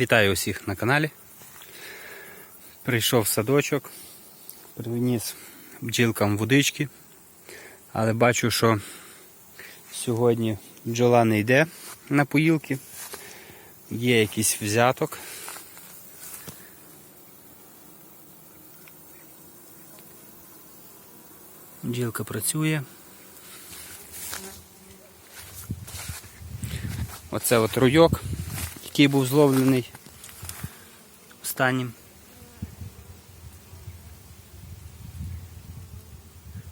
Вітаю усіх на каналі. Прийшов в садочок, приніс бджілкам водички, але бачу, що сьогодні бджола не йде на поїлки, є якийсь взяток. Бджілка працює. Оце от руйок, який був зловлений останнім.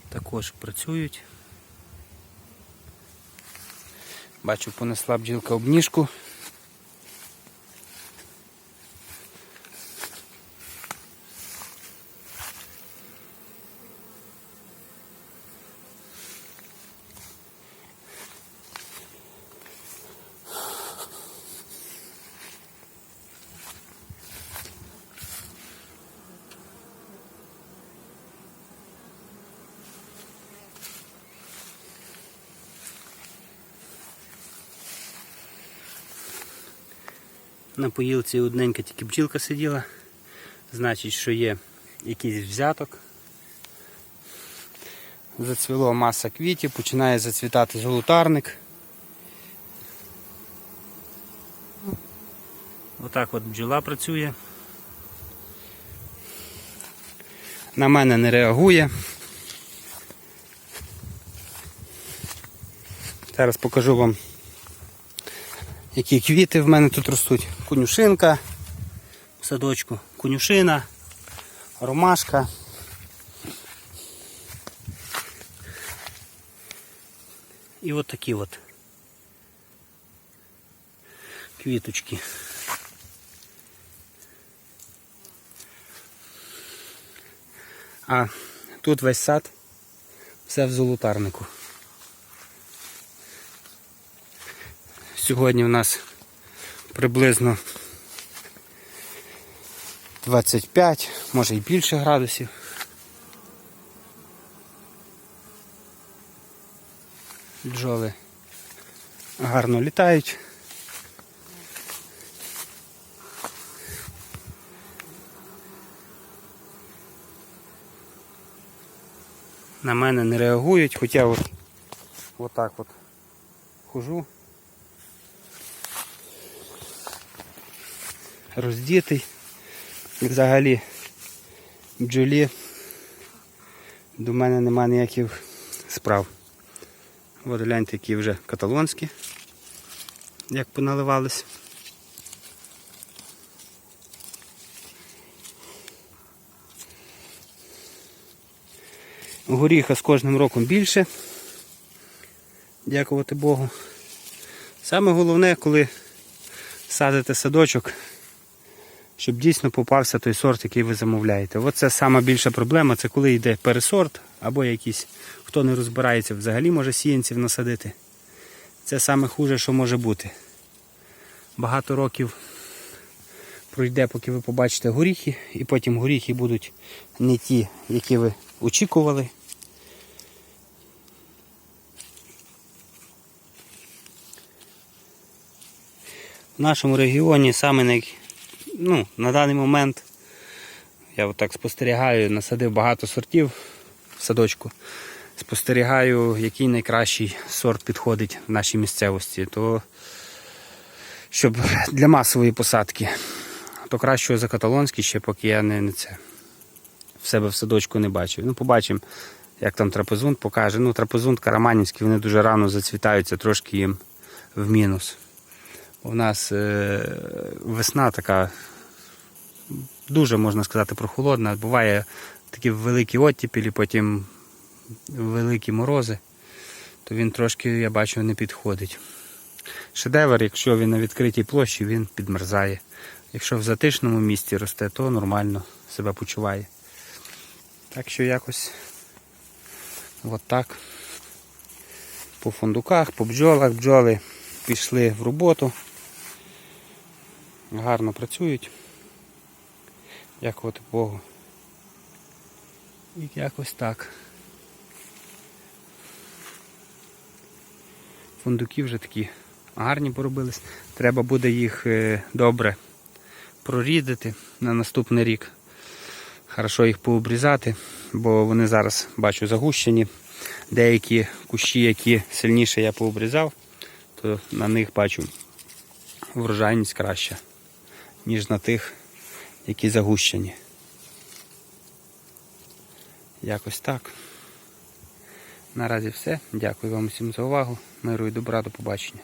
Також працюють. Бачу, понесла бджілка обніжку. На поїлці одненька тільки бджілка сиділа. Значить, що є якийсь взяток. Зацвіло маса квітів, починає зацвітати золотарник. Отак от бджола працює. На мене не реагує. Зараз покажу вам які квіти в мене тут ростуть. Конюшинка в садочку, конюшина, ромашка. І от такі от квіточки. А тут весь сад все в золотарнику. Сьогодні у нас приблизно 25, може і більше градусів. Бджоли гарно літають. На мене не реагують, хоча от, от так от хожу. Роздітий. І взагалі бджолі до мене немає ніяких справ. От гляньте, які вже каталонські, як поналивались. Горіха з кожним роком більше. Дякувати Богу. Саме головне, коли садите садочок, щоб дійсно попався той сорт, який ви замовляєте. Оце сама більша проблема, це коли йде пересорт або якийсь, хто не розбирається, взагалі може сіянців насадити. Це саме хуже, що може бути. Багато років пройде, поки ви побачите горіхи, і потім горіхи будуть не ті, які ви очікували. В нашому регіоні саме. Ну, на даний момент я отак спостерігаю, насадив багато сортів в садочку. Спостерігаю, який найкращий сорт підходить в нашій місцевості. То щоб для масової посадки, то кращого за каталонський ще поки я не, не це в себе в садочку не бачив. Ну, побачимо, як там трапезунт покаже. Ну, трапезунт, караманівський, вони дуже рано зацвітаються, трошки їм в мінус. У нас е, весна така дуже можна сказати прохолодна. Буває такі великі оттіпілі, потім великі морози, то він трошки, я бачу, не підходить. Шедевр, якщо він на відкритій площі, він підмерзає. Якщо в затишному місці росте, то нормально себе почуває. Так що якось от так. По фундуках, по бджолах, бджоли пішли в роботу. Гарно працюють. Дякувати Богу. І якось так. Фундуки вже такі гарні поробились. Треба буде їх е, добре прорідити на наступний рік. Хорошо їх пообрізати, бо вони зараз бачу загущені. Деякі кущі, які сильніше я пообрізав, то на них бачу врожайність краща, ніж на тих, які загущені. Якось так. Наразі все. Дякую вам усім за увагу. Миру і добра, до побачення.